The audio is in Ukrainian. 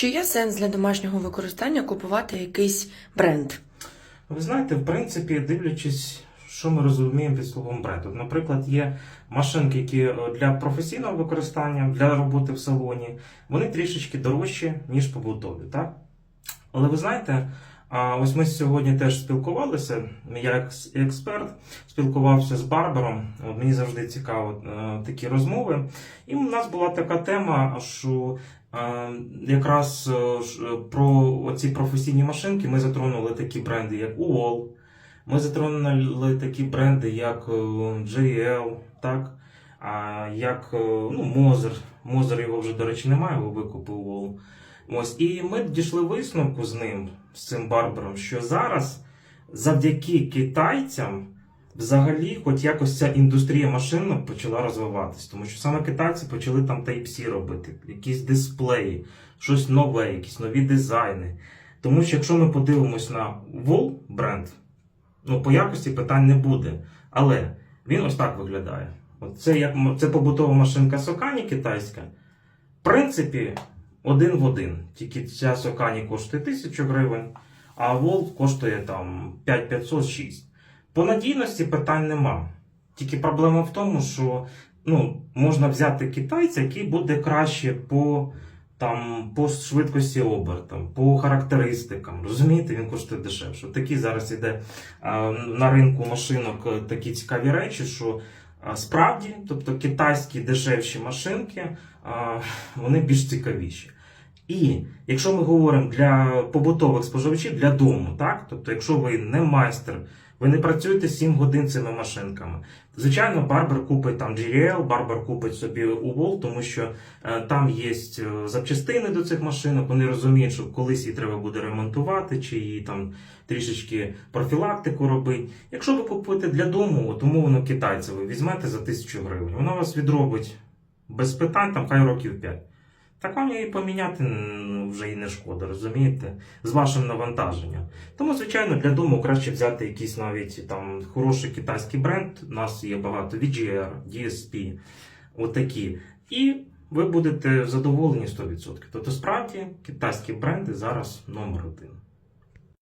Чи є сенс для домашнього використання купувати якийсь бренд? Ви знаєте, в принципі, дивлячись, що ми розуміємо під словом бренд. От, наприклад, є машинки, які е, для професійного використання, для роботи в салоні, вони трішечки дорожчі, ніж побутові, так? Але ви знаєте, ось ми сьогодні теж спілкувалися. Я як експерт спілкувався з Барбаром. От мені завжди цікаво е, такі розмови. І у нас була така тема, що якраз е, е, про оці професійні машинки ми затронули такі бренди, як UOL, ми затронули такі бренди, як е, JL, так? А, як ну, Moser. Moser його вже, до речі, немає, його викупив UOL. Ось, і ми дійшли висновку з ним, з цим Барбером, що зараз завдяки китайцям взагалі, хоч якось ця індустрія машин почала розвиватись, тому що саме китайці почали там Type-C робити, якісь дисплеї, щось нове, якісь нові дизайни. Тому що якщо ми подивимось на Wall бренд, ну по якості питань не буде. Але він ось так виглядає. От це як це побутова машинка Сокані китайська. В принципі, один в один. Тільки ця Сокані коштує 1000 гривень, а Волт коштує там 5500-6. По надійності питань нема. Тільки проблема в тому, що ну, можна взяти китайця, який буде краще по, там, по швидкості обертам, по характеристикам. Розумієте, він коштує дешевше. Такі зараз іде а, на ринку машинок такі цікаві речі, що справді, тобто китайські дешевші машинки, вони більш цікавіші. І якщо ми говоримо для побутових споживачів, для дому, так? Тобто, якщо ви не майстер, ви не працюєте 7 годин цими машинками. Звичайно, барбер купить там GRL, барбер купить собі UWOL, тому що е, там є е, запчастини до цих машинок. Вони розуміють, що колись її треба буде ремонтувати, чи її там трішечки профілактику робити. Якщо ви купуєте для дому, от умовно китайця, ви візьмете за 1000 гривень, вона вас відробить без питань, там хай років 5. Так вам її поміняти вже і не шкода, розумієте? З вашим навантаженням. Тому, звичайно, для дому краще взяти якийсь навіть там хороший китайський бренд. У нас є багато VGR, DSP, отакі. І ви будете задоволені 100%. Тобто, справді, китайські бренди зараз номер один.